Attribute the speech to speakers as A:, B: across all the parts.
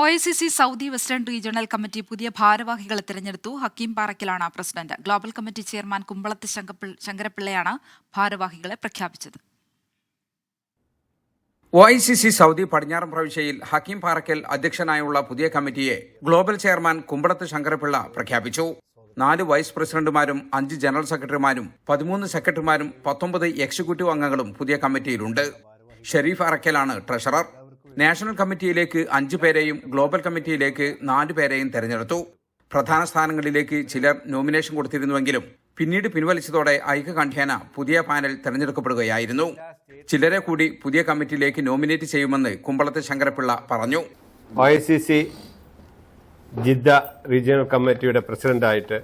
A: O I C C Saudi western regional committee പുതിയ ഭാരവാഹികളെ തിരഞ്ഞെടുത്തു. ഹക്കീം പാറയ്ക്കലാണ് പ്രസിഡന്റ്. ഗ്ലോബൽ കമ്മിറ്റി ചെയർമാൻ കുമ്പളത്ത് ശങ്കരപ്പിള്ളയാണ് ഭാരവാഹികളെ പ്രഖ്യാപിച്ചത്.
B: O I C C Saudi പടിഞ്ഞാറൻ പ്രവിശ്യയിൽ ഹക്കീം പാറക്കൽ അധ്യക്ഷനായുള്ള പുതിയ കമ്മിറ്റിയെ ഗ്ലോബൽ ചെയർമാൻ കുമ്പളത്ത് ശങ്കരപിള്ള പ്രഖ്യാപിച്ചു. നാല് വൈസ് പ്രസിഡന്റുമാരും അഞ്ച് ജനറൽ സെക്രട്ടറിമാരും പതിമൂന്ന് സെക്രട്ടറിമാരും പത്തൊമ്പത് എക്സിക്യൂട്ടീവ് അംഗങ്ങളും പുതിയ കമ്മിറ്റിയിലുണ്ട്. ഷെരീഫ് അറക്കലാണ് ട്രഷറർ. നാഷണൽ കമ്മിറ്റിയിലേക്ക് അഞ്ചു പേരെയും ഗ്ലോബൽ കമ്മിറ്റിയിലേക്ക് നാലു പേരെയും തെരഞ്ഞെടുത്തു. പ്രധാന സ്ഥാനങ്ങളിലേക്ക് ചിലർ നോമിനേഷൻ കൊടുത്തിരുന്നുവെങ്കിലും പിന്നീട് പിൻവലിച്ചതോടെ ഐക്യകണ്ഠ്യേന പുതിയ പാനൽ തെരഞ്ഞെടുക്കപ്പെടുകയായിരുന്നു. ചിലരെ കൂടി പുതിയ കമ്മിറ്റിയിലേക്ക് നോമിനേറ്റ് ചെയ്യുമെന്ന് കുമ്പളത്തെ ശങ്കരപിള്ള പറഞ്ഞു.
C: O C C Jeddah regional കമ്മിറ്റിയുടെ പ്രസിഡന്റായിട്ട്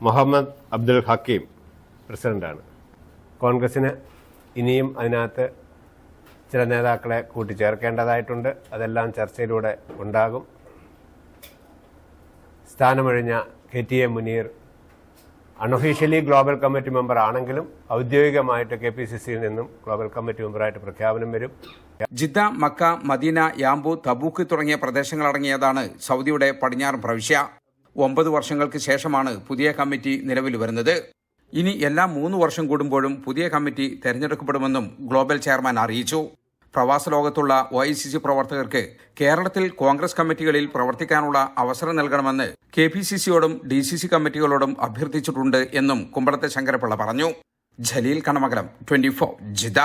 C: മുഹമ്മദ് അബ്ദുൽ ഹക്കീം പ്രസിഡന്റാണ്. കോൺഗ്രസിന് ഇനിയും അതിനകത്ത് ചില നേതാക്കളെ കൂട്ടിച്ചേർക്കേണ്ടതായിട്ടുണ്ട്. അതെല്ലാം ചർച്ചയിലൂടെ ഉണ്ടാകും. സ്ഥാനമൊഴിഞ്ഞ K T A Muneer unofficially global committee member ആണെങ്കിലും ഔദ്യോഗികമായിട്ട് കെ പി സി സിയിൽ നിന്നും ഗ്ലോബൽ കമ്മിറ്റി മെമ്പറായിട്ട് പ്രഖ്യാപനം വരും.
B: Jeddah Mecca Medina Yanbu Tabuk തുടങ്ങിയ പ്രദേശങ്ങളടങ്ങിയതാണ് സൗദിയുടെ പടിഞ്ഞാറൻ പ്രവിശ്യ. ഒമ്പത് വർഷങ്ങൾക്ക് ശേഷമാണ് പുതിയ കമ്മിറ്റി നിലവിൽ വരുന്നത്. ഇനി എല്ലാ മൂന്ന് വർഷം കൂടുമ്പോഴും പുതിയ കമ്മിറ്റി തെരഞ്ഞെടുക്കപ്പെടുമെന്നും ഗ്ലോബൽ ചെയർമാൻ അറിയിച്ചു. പ്രവാസ ലോകത്തുള്ള ഒ ഐ സി സി പ്രവർത്തകർക്ക് കേരളത്തിൽ കോൺഗ്രസ് കമ്മിറ്റികളിൽ പ്രവർത്തിക്കാനുള്ള അവസരം നൽകണമെന്ന് കെ പി സി സിയോടും ഡി സി സി കമ്മിറ്റികളോടും അഭ്യർത്ഥിച്ചിട്ടുണ്ട് എന്നും കുമ്പളത്തെ ശങ്കരപ്പിള്ള പറഞ്ഞു. ജലീൽ കണമകലം ട്വന്റി ഫോർ ജിദ്ദ